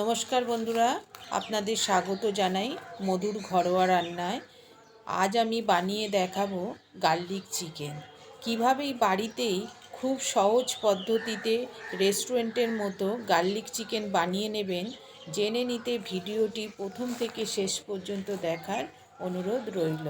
নমস্কার বন্ধুরা, আপনাদের স্বাগত জানাই মধুর ঘরোয়া রান্নায়। আজ আমি বানিয়ে দেখাবো গার্লিক চিকেন। কীভাবে বাড়িতেই খুব সহজ পদ্ধতিতে রেস্টুরেন্টের মতো গার্লিক চিকেন বানিয়ে নেবেন, জেনে নিতে ভিডিওটি প্রথম থেকে শেষ পর্যন্ত দেখার অনুরোধ রইল।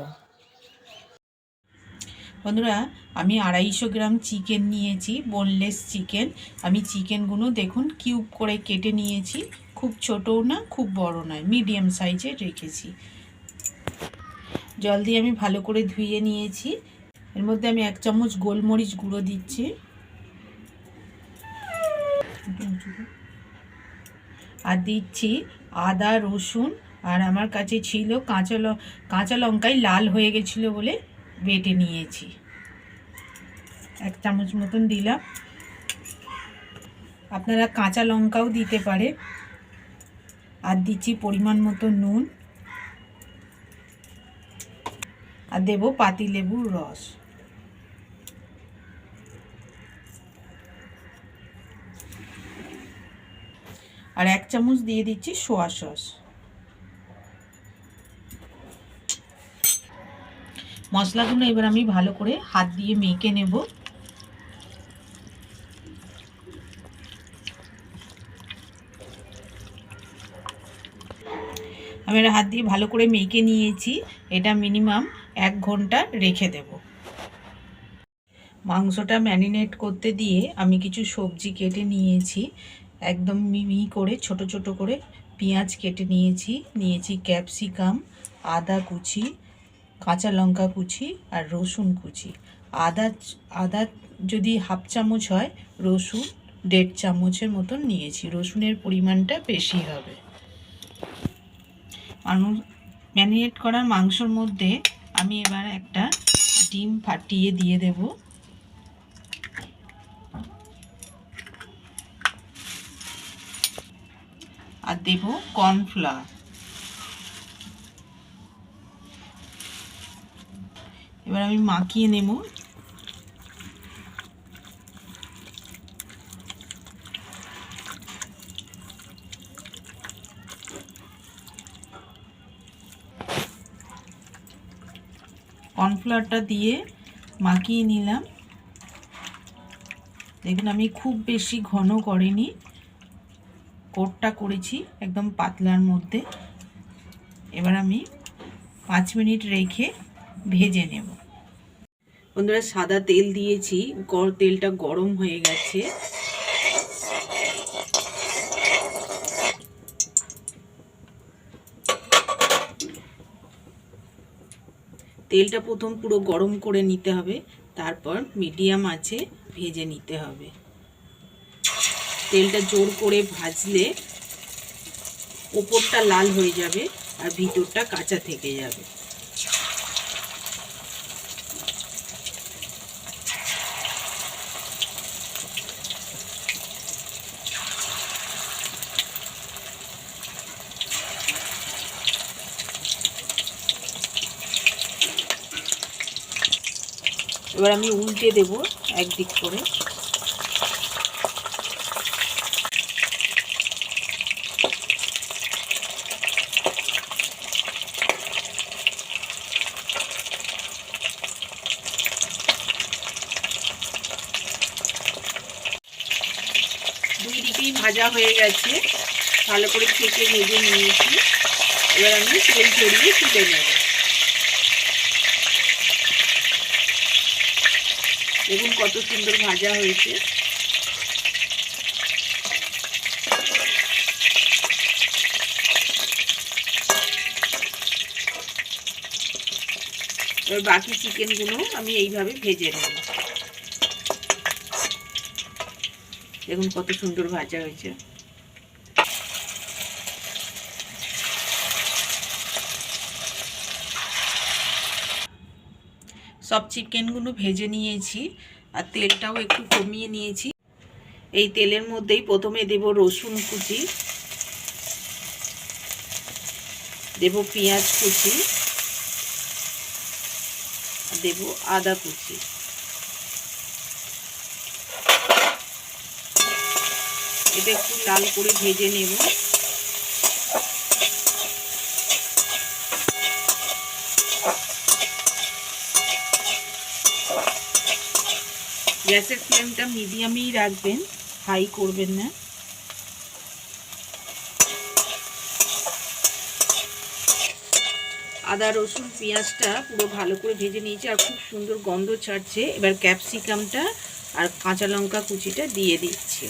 বন্ধুরা, আমি আড়াইশো গ্রাম চিকেন নিয়েছি বোনলেস চিকেন। আমি চিকেনগুলো দেখুন কিউব করে কেটে নিয়েছি। খুব ছোটও না, খুব বড় নয় মিডিয়াম সাইজের রেখেছি। জল দিয়ে আমি ভালো করে ধুয়ে নিয়েছি। এর মধ্যে আমি এক চামচ গোলমরিচ গুঁড়ো দিচ্ছি। আর দিচ্ছি আদা, রসুন, আর আমার কাছে ছিল কাঁচা ল, কাঁচা লঙ্কাই লাল হয়ে গেছিল বলে বেটে নিয়েছি। এক চামচ মতন দিলাম। আপনারা কাঁচা লঙ্কাও দিতে পারে। আর দিচ্ছি পরিমাণ মতো নুন। আর দেব পাতিলেবুর রস। আর এক চামচ দিয়ে দিচ্ছি সোয়া সস। মশলাগুলো এবার আমি ভালো করে হাত দিয়ে মেখে নেব। আমি এটা হাত দিয়ে ভালো করে মেখে নিয়েছি। এটা মিনিমাম এক ঘণ্টা রেখে দেব। মাংসটা ম্যারিনেট করতে দিয়ে আমি কিছু সবজি কেটে নিয়েছি। একদম মিহি করে, ছোট ছোট করে পেঁয়াজ কেটে নিয়েছি। নিয়েছি ক্যাপসিকাম আদা কুচি, কাঁচা লঙ্কা কুচি আর রসুন কুচি। আদা আদা যদি হাফ চামচ হয়, রসুন দেড় চামচের মতন নিয়েছি। রসুনের পরিমাণটা বেশি হবে। মানুষ ম্যারিনেট করা মাংসর মধ্যে আমি এবার একটা ডিম ফাটিয়ে দিয়ে দেব। আর দেব কর্নফ্লাওয়ার। এবার আমি মাখিয়ে নেব। কর্নফ্লাওয়ারটা দিয়ে মাখিয়ে নিলাম। দেখুন, আমি খুব বেশি ঘন করিনি। কোটটা করেছি একদম পাতলার মধ্যে। এবার আমি পাঁচ মিনিট রেখে ভেজে নেব। বন্ধুরা, সাদা তেল দিয়েছি। তেলটা গরম হয়ে গেছে। তেলটা প্রথম পুরো গরম করে নিতে হবে, তারপর মিডিয়াম আছে ভেজে নিতে হবে। তেলটা জোর করে ভাজলে ওপরটা লাল হয়ে যাবে আর ভিতরটা কাঁচা থেকে যাবে। এবার আমি উল্টে দেব একদিক করে। ভাজা হয়ে গেছে। ভালো করে থেকে ভেজে নিয়েছি। এবার আমি তেল ছড়িয়ে তুলে নেব। দেখুন কত সুন্দর ভাজা হয়েছে। এবার বাকি চিকেনগুলো আমি এইভাবে ভেজে নেব। দেখুন কত সুন্দর ভাজা হয়েছে। সব চিকেনগুলো ভেজে নিয়েছি আর তেলটাও একটু কমিয়ে নিয়েছি। এই তেলের মধ্যেই প্রথমে দেব রসুন কুচি, দেব পেঁয়াজ কুচি দেব আদা কুচি। এটা একটু লাল করে ভেজে নেব। গ্যাসের ফ্লেমটা মিডিয়ামেই রাখবেন, হাই করবেন না। আদা, রসুন, পেঁয়াজটা পুরো ভালো করে ভেজে নিয়েছি আর খুব সুন্দর গন্ধ ছাড়ছে। এবার ক্যাপসিকামটা আর কাঁচা লঙ্কা কুচিটা দিয়ে দিচ্ছি।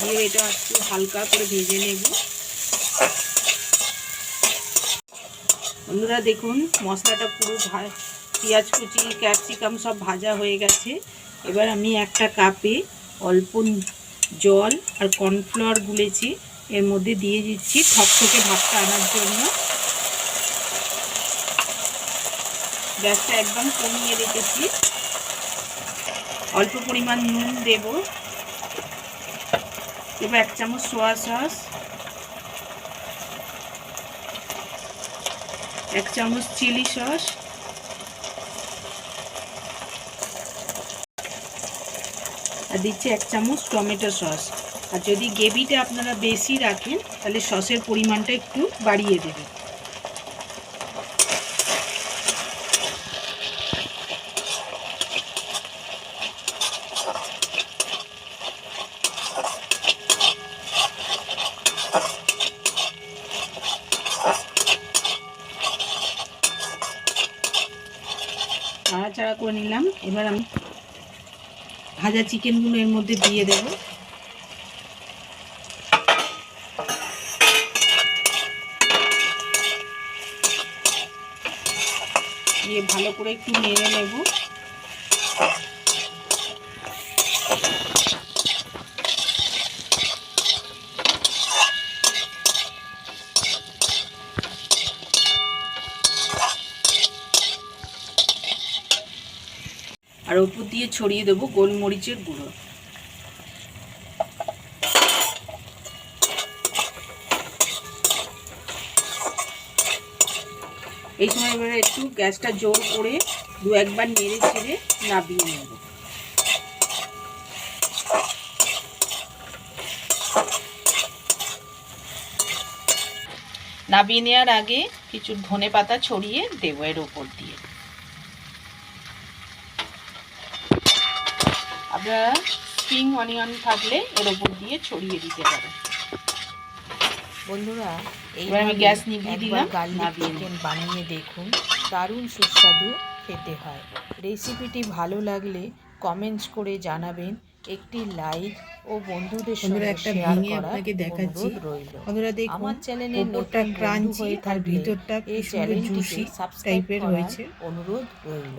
দিয়ে এটা একটু হালকা করে ভেজে নেব। বন্ধুরা, দেখুন, মশলাটা পুরো পেঁয়াজ কুচি, ক্যাপসিকাম সব ভাজা হয়ে গেছে। এবার আমি একটা কাপে অল্প জল আর কর্নফ্লাওয়ার গুলেছি। এর মধ্যে দিয়ে দিচ্ছি ঠক থেকে ভাতটা আনার জন্য। গ্যাসটা একদম কমিয়ে রেখেছি। অল্প পরিমাণ নুন দেব। এবার এক চামচ সোয়া সস। এক চামচ চিলি সস। আর দিচ্ছি এক চামচ টমেটো সস। আর যদি গ্রেভিটা আপনারা বেশি রাখেন, তাহলে সসের পরিমাণটা একটু বাড়িয়ে দেবেন। নাড়াচাড়া করে নিলাম। এবার আমি ভাজা চিকেনগুলো এর মধ্যে দিয়ে দেব। দিয়ে ভালো করে একটু নেড়ে নেব। ছড়িয়ে দেবো গোলমরিচের গুঁড়ো। এই সময় এবারে একটু গ্যাসটা জোর করে দু একবার নেড়ে ছেড়ে নাবিয়ে নেব। নাবিয়ে নেওয়ার আগে কিছু ধনে পাতা ছড়িয়ে দেবো এর উপর দিয়ে। আপনারা স্প্রিং অনিয়ন থাকলে এর ওপর দিয়ে ছড়িয়ে দিতে পারেন বন্ধুরা এবার আমি গ্যাস নিভিয়ে দিলাম, গার্লিক চিকেন বানিয়ে দেখুন দারুণ সুস্বাদু খেতে হয়। রেসিপিটি ভালো লাগলে কমেন্টস করে জানাবেন একটি লাইক ও বন্ধুদের বন্ধুরা, সঙ্গে একটা ভেঙে আপনাকে দেখাচ্ছি। রইল। বন্ধুরা দেখুন আমার চ্যানেলে ওপরটা নতুন ক্রাঞ্চি হয়ে আর ভিতরটা এই চ্যানেলটিকে জুসি সাবস্ক্রাইব টাইপের হয়েছে। অনুরোধ রইল।